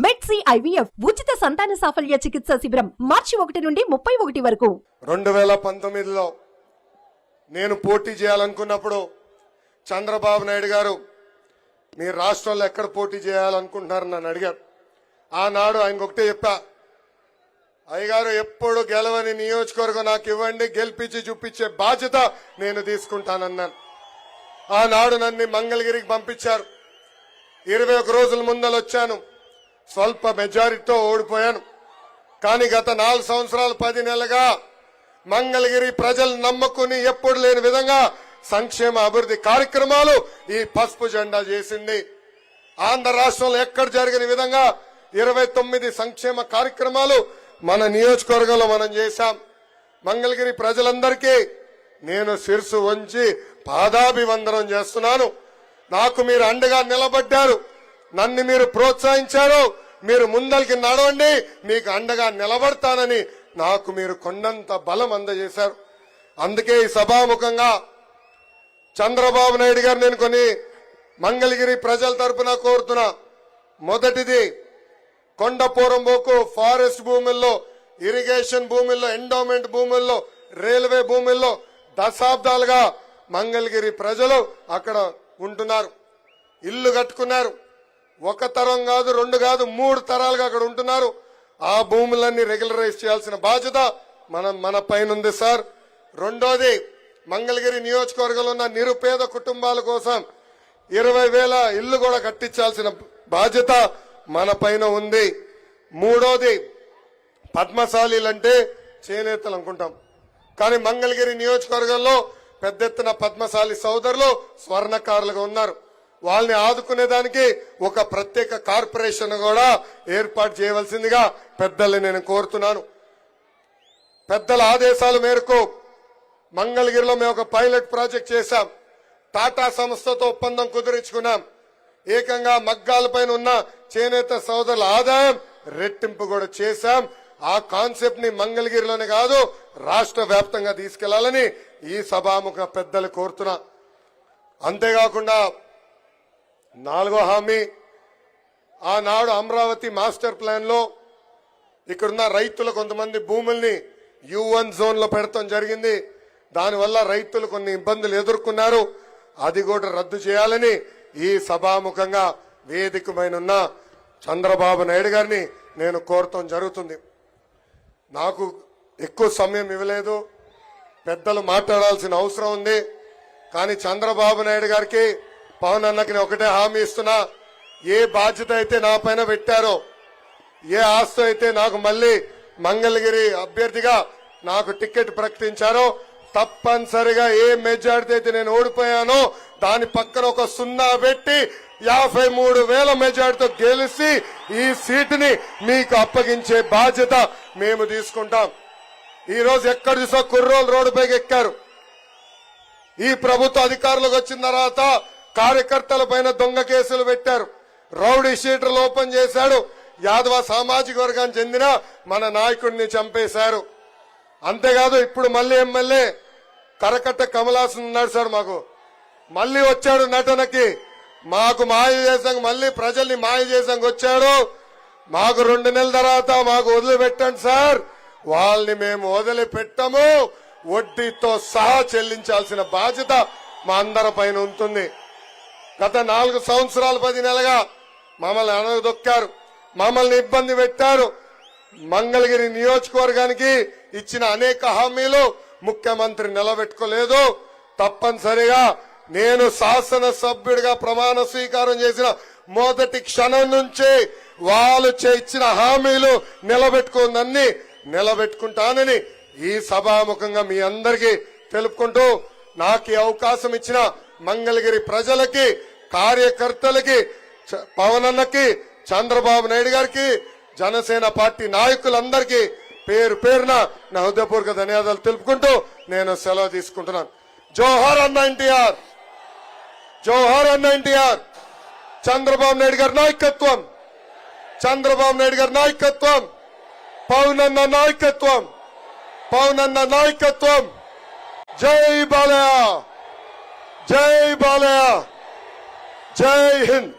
మెడ్సీ IVF ఉచిత సంతాన సాఫల్య చికిత్స శిబిరం మార్చి ఒకటి నుండి ముప్పై ఒకటి వరకు. రెండు వేల పంతొమ్మిదిలో నేను పోటీ చేయాలనుకున్నప్పుడు చంద్రబాబు నాయుడు గారు మీరు రాష్ట్రంలో ఎక్కడ పోటీ చేయాలనుకుంటున్నారు నన్ను అడిగారు. ఆనాడు ఆయనకు ఒకటే చెప్పా అయ్యగారు ఎప్పుడు గెలవని నియోజకవర్గం నాకు ఇవ్వండి గెలిపించి చూపించే బాధ్యత నేను తీసుకుంటానన్నాను. ఆనాడు నన్ను మంగళగిరికి పంపించారు. ఇరవై ఒక రోజుల ముందలు వచ్చాను. స్వల్ప మెజారిటీతో ఓడిపోయాను. కానీ గత నాలుగు సంవత్సరాలు పది నెలలుగా మంగళగిరి ప్రజలు నమ్మకుని ఎప్పుడు లేని విధంగా సంక్షేమ అభివృద్ధి కార్యక్రమాలు ఈ పసుపు జెండా చేసింది. ఆంధ్ర రాష్ట్రంలో ఎక్కడ జరిగిన విధంగా ఇరవై తొమ్మిది సంక్షేమ కార్యక్రమాలు మన నియోజకవర్గంలో మనం చేశాం. మంగళగిరి ప్రజలందరికీ నేను శిరసు వంచి పాదాభివందనం చేస్తున్నాను. నాకు మీరు అండగా నిలబడ్డారు. నన్ను మీరు ప్రోత్సహించారు. మీరు ముందరికి నడవండి మీకు అండగా నిలబడతానని నాకు మీరు కొండంత బలం అందజేశారు. అందుకే ఈ సభాముఖంగా చంద్రబాబు నాయుడు గారు నేను కొన్ని మంగళగిరి ప్రజల తరపున కోరుతున్నా. మొదటిది కొండపోరంబోకు ఫారెస్ట్ భూముల్లో ఇరిగేషన్ భూముల్లో ఎండోమెంట్ భూముల్లో రైల్వే భూముల్లో దశాబ్దాలుగా మంగళగిరి ప్రజలు అక్కడ ఉంటున్నారు. ఇల్లు కట్టుకున్నారు. ఒక తరం కాదు రెండు కాదు మూడు తరాలుగా అక్కడ ఉంటున్నారు. ఆ భూములన్నీ రెగ్యులరైజ్ చేయాల్సిన బాధ్యత మనం మన పైన ఉంది సార్. రెండోది మంగళగిరి నియోజకవర్గంలో ఉన్న నిరుపేద కుటుంబాల కోసం ఇరవై వేల ఇల్లు కూడా కట్టించాల్సిన బాధ్యత మన పైన ఉంది. మూడోది పద్మశాలీలంటే చేనేతలు అనుకుంటాం. కానీ మంగళగిరి నియోజకవర్గంలో పెద్ద ఎత్తున పద్మశాలి సోదరులు స్వర్ణకారులుగా ఉన్నారు. వాళ్ళని ఆదుకునేదానికి ఒక ప్రత్యేక కార్పొరేషన్ కూడా ఏర్పాటు చేయవలసిందిగా పెద్దల్ని నేను కోరుతున్నాను. పెద్దల ఆదేశాల మేరకు మంగళగిరిలో మేము ఒక పైలట్ ప్రాజెక్ట్ చేశాం. టాటా సంస్థతో ఒప్పందం కుదిరించుకున్నాం. ఏకంగా మగ్గాలపైన ఉన్న చేనేత సోదరుల ఆదాయం రెట్టింపు కూడా చేశాం. ఆ కాన్సెప్ట్ని మంగళగిరిలోనే కాదు రాష్ట్ర వ్యాప్తంగా తీసుకెళ్ళాలని ఈ సభాముఖ పెద్దలు కోరుతున్నా. అంతేకాకుండా నాలుగో హామీ ఆనాడు అమరావతి మాస్టర్ ప్లాన్లో ఇక్కడున్న రైతులు కొంతమంది భూముల్ని యువన్ జోన్లో పెడతాం జరిగింది. దానివల్ల రైతులు కొన్ని ఇబ్బందులు ఎదుర్కొన్నారు. అది కూడా రద్దు చేయాలని ఈ సభాముఖంగా వేదికమైన ఉన్న చంద్రబాబు నాయుడు గారిని నేను కోరటం జరుగుతుంది. నాకు ఎక్కువ సమయం ఇవ్వలేదు. పెద్దలు మాట్లాడాల్సిన అవసరం ఉంది. కానీ చంద్రబాబు నాయుడు గారికి పవన్ అన్నకి నేను ఒకటే హామీ ఇస్తున్నా. ఏ బాధ్యత అయితే నా పైన పెట్టారో ఏ ఆస్తి అయితే నాకు మళ్ళీ మంగళగిరి అభ్యర్థిగా నాకు టికెట్ ప్రకటించారో తప్పనిసరిగా ఏ మెజార్టీ అయితే నేను ఓడిపోయానో దాని పక్కన ఒక సున్నా పెట్టి యాభై మూడు వేల మెజార్టీతో గెలిచి ఈ సీటుని మీకు అప్పగించే బాధ్యత మేము తీసుకుంటాం. ఈరోజు ఎక్కడ చూసా కుర్రోలు రోడ్డుపైకి ఎక్కారు. ఈ ప్రభుత్వ అధికారులకు వచ్చిన తర్వాత కార్యకర్తల పైన దొంగ కేసులు పెట్టారు. రౌడీ షీటర్లు ఓపెన్ చేశాడు. యాదవ సామాజిక వర్గానికి చెందిన మన నాయకుడిని చంపేశారు. అంతేకాదు ఇప్పుడు మళ్ళీ ఎమ్మెల్యే కరకట్ట కమలాసన్ ఉన్నాడు సార్ మాకు. మళ్ళీ వచ్చాడు నటనకి. మాకు మాయ చేసాం మళ్ళీ ప్రజల్ని మాయ చేసాం వచ్చాడు. మాకు రెండు నెలల తర్వాత మాకు వదిలిపెట్టండి సార్. వాళ్ళని మేము వదిలిపెట్టము. వడ్డీతో సహా చెల్లించాల్సిన బాధ్యత మా అందరి పైన ఉంటుంది. గత నాలుగు సంవత్సరాలు పది నెలగా మమ్మల్ని అనదొక్కారు మమ్మల్ని ఇబ్బంది పెట్టారు. మంగళగిరి నియోజకవర్గానికి ఇచ్చిన అనేక హామీలు ముఖ్యమంత్రి నిలబెట్టుకోలేదు. తప్పనిసరిగా నేను శాసన సభ్యుడిగా ప్రమాణ స్వీకారం చేసిన మొదటి క్షణం నుంచి వాళ్ళు చే- ఇచ్చిన హామీలు నిలబెట్టుకుందన్ని నిలబెట్టుకుంటానని ఈ సభాముఖంగా మీ అందరికీ తెలుపుకుంటూ నాకు అవకాశం ఇచ్చిన మంగళగిరి ప్రజలకి కార్యకర్తలకి చ- పవన్ అన్నకి చంద్రబాబు నాయుడు గారికి జనసేన పార్టీ నాయకులందరికీ పేరు పేరున నా హృదయపూర్వక ధన్యవాదాలు తెలుపుకుంటూ నేను సెలవు తీసుకుంటున్నాను. జోహార్ అన్న ఎన్టీఆర్! జోహార్ అన్న ఎన్టీఆర్! చంద్రబాబు నాయుడు గారి నాయకత్వం! చంద్రబాబు నాయుడు గారి నాయకత్వం! పవన్ అన్న నాయకత్వం! పవన్ అన్న నాయకత్వం! జై బాలయ్య! జై బాలయ్య! జై హింద్